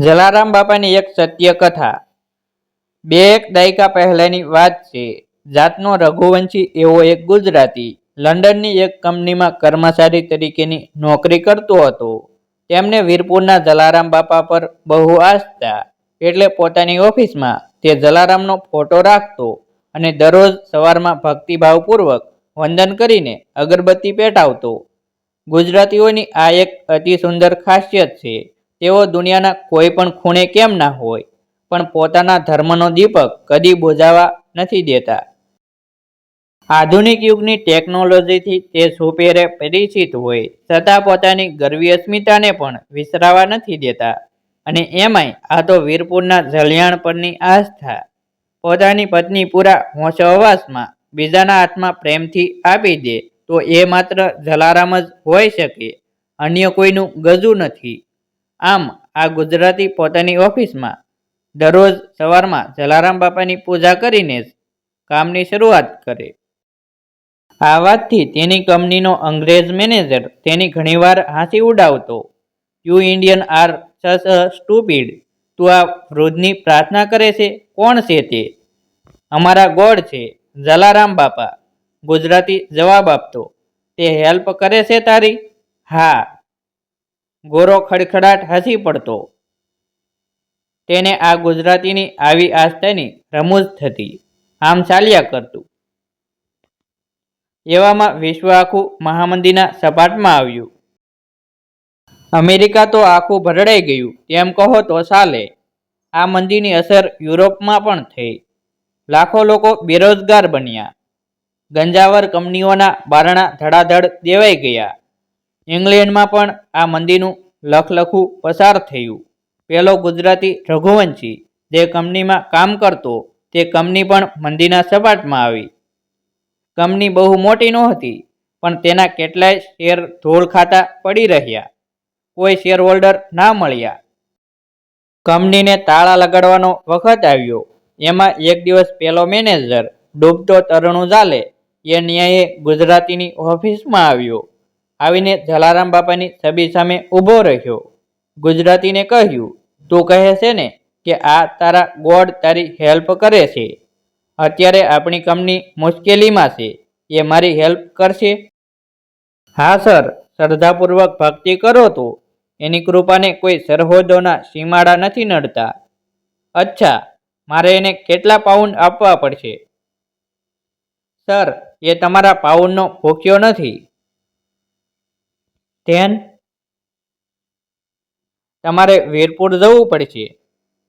જલારામ બાપાની એક સત્ય કથા બે એક દાયકા પહેલાંની વાત છે. જાતનો રઘુવંશી એવો એક ગુજરાતી, લંડનની એક કંપનીમાં કર્મચારી તરીકેની નોકરી કરતો હતો. તેમને વીરપુરના જલારામ બાપા પર બહુ આસ્થા એટલે પોતાની ઓફિસમાં તે જલારામનો ફોટો રાખતો અને દરરોજ સવારમાં ભક્તિભાવપૂર્વક વંદન કરીને અગરબત્તી પેટાવતો. ગુજરાતીઓની આ એક અતિ સુંદર ખાસિયત છે. તેઓ દુનિયાના કોઈ પણ ખૂણે કેમ ના હોય, પણ પોતાના ધર્મનો દીપક કદી બોજાવા નથી દેતા. આધુનિક યુગની ટેકનોલોજીથી તે સુપેરે પરિચિત હોય, છતાં પોતાની ગર્વી અસ્મિતાને પણ વિસરાવા નથી દેતા. અને એમાંય આ તો વીરપુરના જલિયાણ પરની આસ્થા. પોતાની પત્ની પૂરા હોંશહવાસમાં બીજાના હાથમાં પ્રેમથી આપી દે, તો એ માત્ર જલારામ જ હોઈ શકે, અન્ય કોઈનું ગજુ નથી. આમ આ ગુજરાતી પોતાની ઓફિસમાં દરરોજ સવારમાં જલારામ બાપાની પૂજા કરીને જ કામની શરૂઆત કરે. આ વાતથી તેની કંપનીનો અંગ્રેજ મેનેજર તેની ઘણીવાર હાંસી ઉડાવતો you Indian are such stupid તું આ વૃદ્ધની પ્રાર્થના કરે છે? કોણ છે તે? અમારા ગોડ છે. જલારામ બાપા ગુજરાતી જવાબ આપતો, તે હેલ્પ કરે છે તારી? હા. ગોરો ખડખડાટ હસી પડતો. તેને આ ગુજરાતીની આવી આસ્થાની રમૂજ થતી. આમ ચાલ્યા કરતું. એવામાં વિશ્વ આખું મહામંદીના સપાટમાં આવ્યું. અમેરિકા તો આખું ભરડાઈ ગયું. તેમ કહો તો ચાલે. આ મંદીની અસર યુરોપમાં પણ થઈ. લાખો લોકો બેરોજગાર બન્યા. ગંજાવર કંપનીઓના બારણા ધડાધડ દેવાઈ ગયા. ઇંગ્લેન્ડમાં પણ આ મંદીનું લખલખું પસાર થયું. પેલો ગુજરાતી રઘુવંશી જે કંપનીમાં કામ કરતો, તે કંપની પણ મંદીના સપાટમાં આવી. કંપની બહુ મોટી નહોતી, પણ તેના કેટલાય શેર ધોળ ખાતા પડી રહ્યા. કોઈ શેર હોલ્ડર ના મળ્યા. કંપનીને તાળા લગાડવાનો વખત આવ્યો. એમાં એક દિવસ પહેલો મેનેજર ડૂબતો તરણું ચાલે એ ન્યાયે ગુજરાતીની ઓફિસમાં આવ્યો. આવીને જલારામ બાપાની છબી સામે ઊભો રહ્યો. ગુજરાતીને કહ્યું, તું કહે છે ને કે આ તારા ગોડ તારી હેલ્પ કરે છે. અત્યારે આપણી કંપની મુશ્કેલીમાં છે. એ મારી હેલ્પ કરશે. હા, સર. શ્રદ્ધાપૂર્વક ભક્તિ કરો તો. એની કૃપાને કોઈ સરહદોના સીમાડા નથી નડતા. અચ્છા. મારે એને કેટલા પાઉન્ડ આપવા પડશે? સર, એ તમારા પાઉન્ડનો ભૂખ્યો નથી. ધ્યાન તમારે વીરપુર જવું પડશે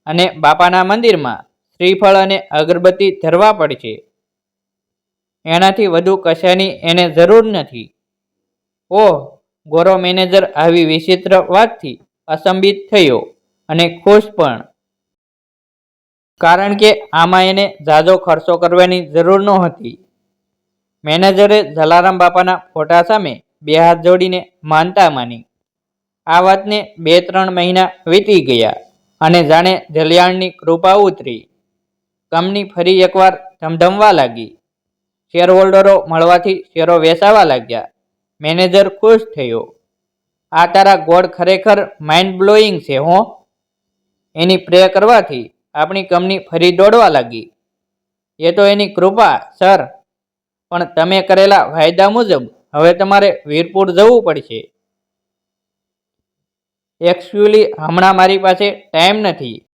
અને બાપાના મંદિરમાં શ્રીફળ અને અગરબત્તી ધરવા પડશે. એનાથી વધુ કશાની એને જરૂર નથી. ઓહ, ગોરો મેનેજર આવી વિચિત્ર વાતથી અસંબિત થયો અને ખુશ પણ. કારણ કે આમાં એને ઝાઝો ખર્ચો કરવાની જરૂર નહોતી. મેનેજરે જલારામ બાપાના ફોટા સામે બે હાથ જોડીને માનતા માની. આ વાતને બે ત્રણ મહિના વીતી ગયા અને જાણે જલિયાણની કૃપા ઉતરી. કંપની ફરી એકવાર ધમધમવા લાગી. શેરહોલ્ડરો મળવાથી શેરો વેચાવા લાગ્યા. મેનેજર ખુશ થયો. આ તારા ગોળ ખરેખર માઇન્ડ બ્લોઈંગ છે હો. એની પ્રે કરવાથી આપણી કંપની ફરી દોડવા લાગી. એ તો એની કૃપા, સર. પણ તમે કરેલા વાયદા મુજબ હવે તમારે વીરપુર જવું પડશે. એક્ચ્યુઅલી હમણાં મારી પાસે ટાઈમ નથી.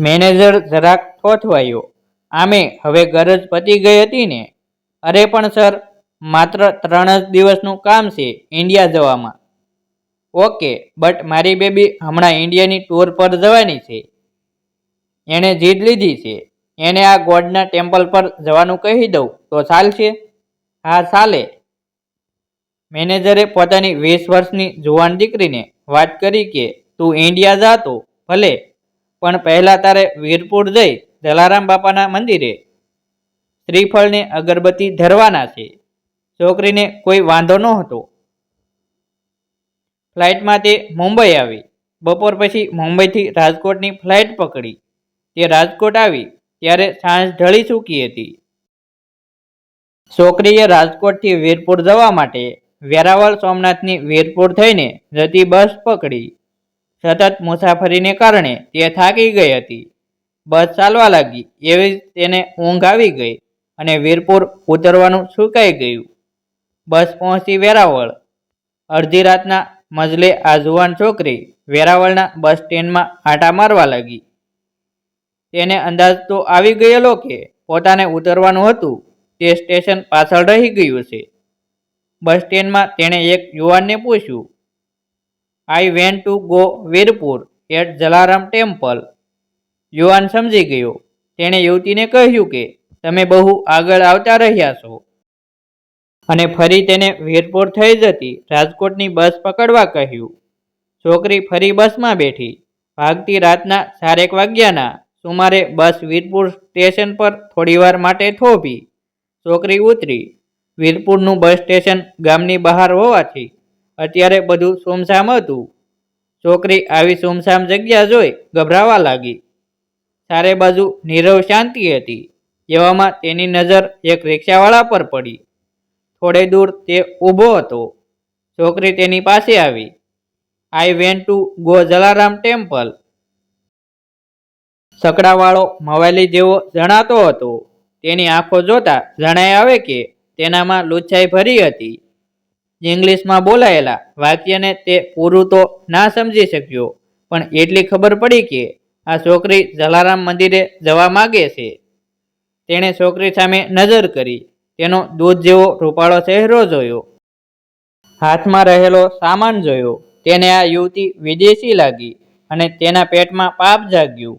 મેનેજર જરાક થોથવાયો આમે હવે ગરજ પતી ગઈ હતી ને? અરે પણ સર માત્ર ત્રણ જ દિવસનું કામ છે ઇન્ડિયા જવામાં. ઓકે બટ મારી બેબી હમણાં ઇન્ડિયાની ટૂર પર જવાની છે. એણે જીદ લીધી છે. એને આ ગોડના ટેમ્પલ પર જવાનું કહી દઉં. તો ચાલશે? હા, ચાલે. મેનેજરે પોતાની વીસ વર્ષની જુવાન દીકરીને વાત કરી કે, તું ઇન્ડિયા જાતો ભલે. પણ પહેલાં તારે વીરપુર જઈ જલારામ બાપાના મંદિરે શ્રીફળને અગરબત્તી ધરવાના છે. છોકરીને કોઈ વાંધો નહોતો ફ્લાઇટમાં તે મુંબઈ આવી. બપોર પછી મુંબઈથી રાજકોટની ફ્લાઇટ પકડી. તે રાજકોટ આવી, ત્યારે સાંજ ઢળી ચૂકી હતી. છોકરીએ રાજકોટથી વીરપુર જવા માટે વેરાવળ સોમનાથની વીરપુર થઈને જતી બસ પકડી. સતત મુસાફરીને કારણે તે થાકી ગઈ હતી. બસ ચાલવા લાગી, એવી તેને ઊંઘ આવી ગઈ અને વીરપુર ઉતરવાનું સુકાઈ ગયું. બસ પહોંચી વેરાવળ. અડધી રાતના મજલે આ જુવાન છોકરી વેરાવળના બસ સ્ટેન્ડમાં આટા મારવા લાગી. તેને અંદાજ તો આવી ગયેલો કે પોતાને ઉતરવાનું હતું, તે સ્ટેશન પાછળ રહી ગયું છે. બસ સ્ટેન્ડમાં તેણે એક યુવાનને પૂછ્યું I went to go Virpur at Jalaram temple યુવાન સમજી ગયો. તેણે યુવતીને કહ્યું કે, તમે બહુ આગળ આવતા રહ્યા છો. અને ફરી તેને વીરપુર થઈ જતી રાજકોટની બસ પકડવા કહ્યું. છોકરી ફરી બસમાં બેઠી. ભાગતી રાતના ચારેક વાગ્યાના સુમારે બસ વીરપુર સ્ટેશન પર થોડીવાર માટે થોભી. છોકરી ઉતરી. વીરપુરનું બસ સ્ટેશન ગામની બહાર હોવાથી અત્યારે બધું સુમસામ હતું. છોકરી આવી સુમસામ જગ્યા જોઈ ગભરાવા લાગી. ચારે બાજુ નીરવ શાંતિ હતી, એવામાં તેની નજર એક રિક્ષાવાળા પર પડી. થોડે દૂર તે ઊભો હતો. છોકરી તેની પાસે આવી. I went to go Jalaram temple. સકડાવાળો મવાલી જેવો જણાતો હતો. તેની આંખો જોતા જણાય આવે કે તેનામાં લુચ્છાઈ ભરી હતી. ઇંગ્લિશમાં બોલાયેલા વાક્યને તે પૂરું તો ના સમજી શક્યો, પણ એટલી ખબર પડી કે આ છોકરી જલારામ મંદિરે જવા માગે છે. તેણે છોકરી સામે નજર કરી, તેનો દૂધ જેવો રૂપાળો ચહેરો જોયો. હાથમાં રહેલો સામાન જોયો. તેને આ યુવતી વિદેશી લાગી અને તેના પેટમાં પાપ જાગ્યું.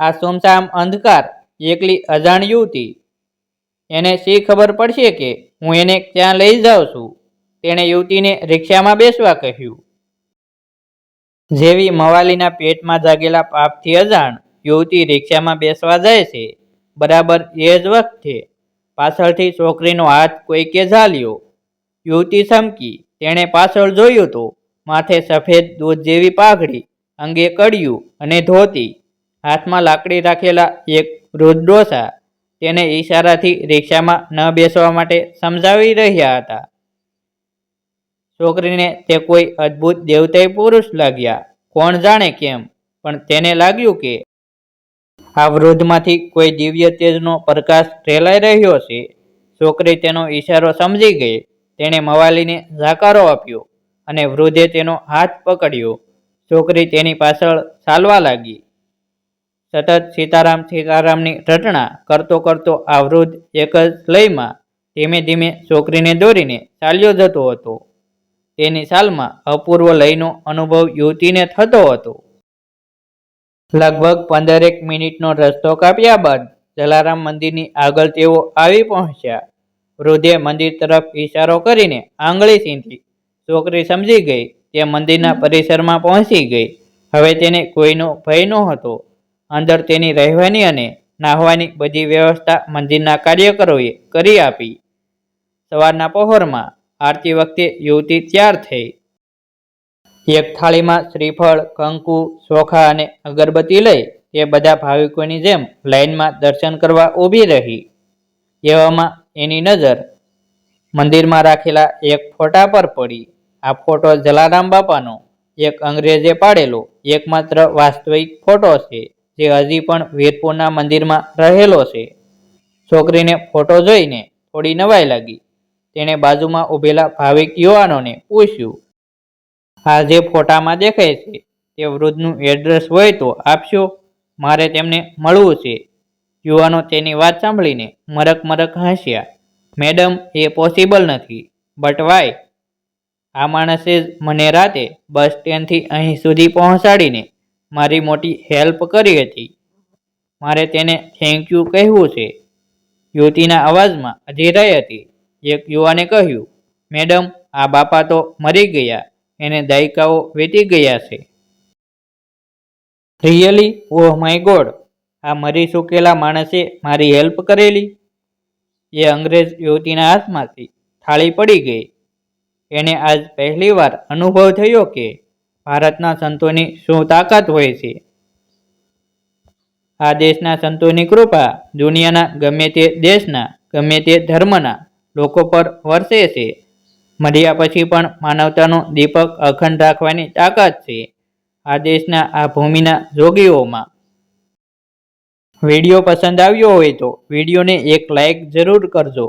આ સુમસામ અંધકાર, એકલી અજાણ યુવતી એને શી ખબર પડશે કે હું એને ક્યાં લઈ જાઉં છું? તેણે યુવતીને રિક્ષામાં બેસવા કહ્યું. જેવી મવાલીના પેટમાં જાગેલા પાપથી અજાણ યુવતી રિક્ષામાં બેસવા જાય છે, બરાબર એ જ વખતે પાછળથી છોકરીનો હાથ કોઈકે ઝાલ્યો. યુવતી સમકી, તેણે પાછળ જોયું તો માથે સફેદ દૂધ જેવી પાઘડી અંગે કડિયું અને ધોતી, હાથમાં લાકડી રાખેલા એક વૃદ્ધ ડોસા તેને ઈશારાથી રિક્ષામાં ન બેસવા માટે સમજાવી રહ્યા હતા. છોકરીને તે કોઈ અદ્ભુત દેવતાય પુરુષ લાગ્યા. કોણ જાણે કેમ? પણ તેને લાગ્યું કે આ વૃદ્ધમાંથી કોઈ દિવ્ય તેજનો પ્રકાશ ફેલાઈ રહ્યો છે. છોકરી તેનો ઈશારો સમજી ગઈ. તેણે મવાલીને જાકારો આપ્યો અને વૃદ્ધે તેનો હાથ પકડ્યો. છોકરી તેની પાછળ ચાલવા લાગી. સતત સીતારામ સીતારામની રટણા કરતો કરતો આ વૃદ્ધ એક જ લયમાં ધીમે ધીમે છોકરીને દોરીને ચાલ્યો જતો હતો. તેની સાલમાં અપૂર્વ લયનો અનુભવ યુવતીને થતો હતો. લગભગ પંદરેક મિનિટનો રસ્તો કાપ્યા બાદ જલારામ મંદિરની આગળ તેઓ આવી પહોંચ્યા. વૃદ્ધે મંદિર તરફ ઇશારો કરીને આંગળી સીંધી. છોકરી સમજી ગઈ તે મંદિરના પરિસરમાં પહોંચી ગઈ. હવે તેને કોઈનો ભય નહોતો. અંદર તેની રહેવાની અને નાહવાની બધી વ્યવસ્થા મંદિરના કાર્યકરોએ કરી આપી. સવારના પહોરમાં આરતી વખતે યુવતી તૈયાર થઈ. એક થાળીમાં શ્રીફળ, કંકુ ચોખા અને અગરબત્તી લઈ તે બધા ભાવિકોની જેમ લાઇનમાં દર્શન કરવા ઊભી રહી. એવામાં એની નજર મંદિરમાં રાખેલા એક ફોટા પર પડી. આ ફોટો જલારામ બાપાનો, એક અંગ્રેજે પાડેલો, એકમાત્ર વાસ્તવિક ફોટો છે. જે હજી પણ વીરપુરના મંદિરમાં રહેલો છે. છોકરીને ફોટો જોઈને થોડી નવાઈ લાગી. તેણે બાજુમાં ઊભેલા ભાવિક યુવાનોને પૂછ્યું, આ જે ફોટામાં દેખાય છે, તે વૃદ્ધનું એડ્રેસ હોય તો આપશો? મારે તેમને મળવું છે. યુવાનો તેની વાત સાંભળીને મરક મરક હસ્યા, મેડમ, એ પોસિબલ નથી. But why? આ માણસે જ મને રાતે બસ સ્ટેન્ડથી અહીં સુધી પહોંચાડીને મારી મોટી હેલ્પ કરી હતી. મારે તેને થેન્ક યુ કહેવું છે. યુવતીના અવાજમાં અધીરાઈ હતી. એક યુવાને કહ્યું, મેડમ, આ બાપા તો મરી ગયા. એને દાયકાઓ વીતી ગયા છે. Really oh my God! આ મરી ચૂકેલા માણસે મારી હેલ્પ કરેલી? એ અંગ્રેજ યુવતીના હાથમાંથી થાળી પડી ગઈ. એને આજ પહેલીવાર અનુભવ થયો કે ભારતના સંતોની શું તાકાત હોય છે? આ દેશના સંતોની કૃપા દુનિયાના ગમે તે દેશના, ગમે તે ધર્મના લોકો પર વરસે છે. મર્યા પછી પણ માનવતાનો દીપક અખંડ રાખવાની તાકાત છે. આ દેશના આ ભૂમિના જોગીઓમાં. વીડિયો પસંદ આવ્યો હોય તો વિડીયોને એક લાઈક જરૂર કરજો.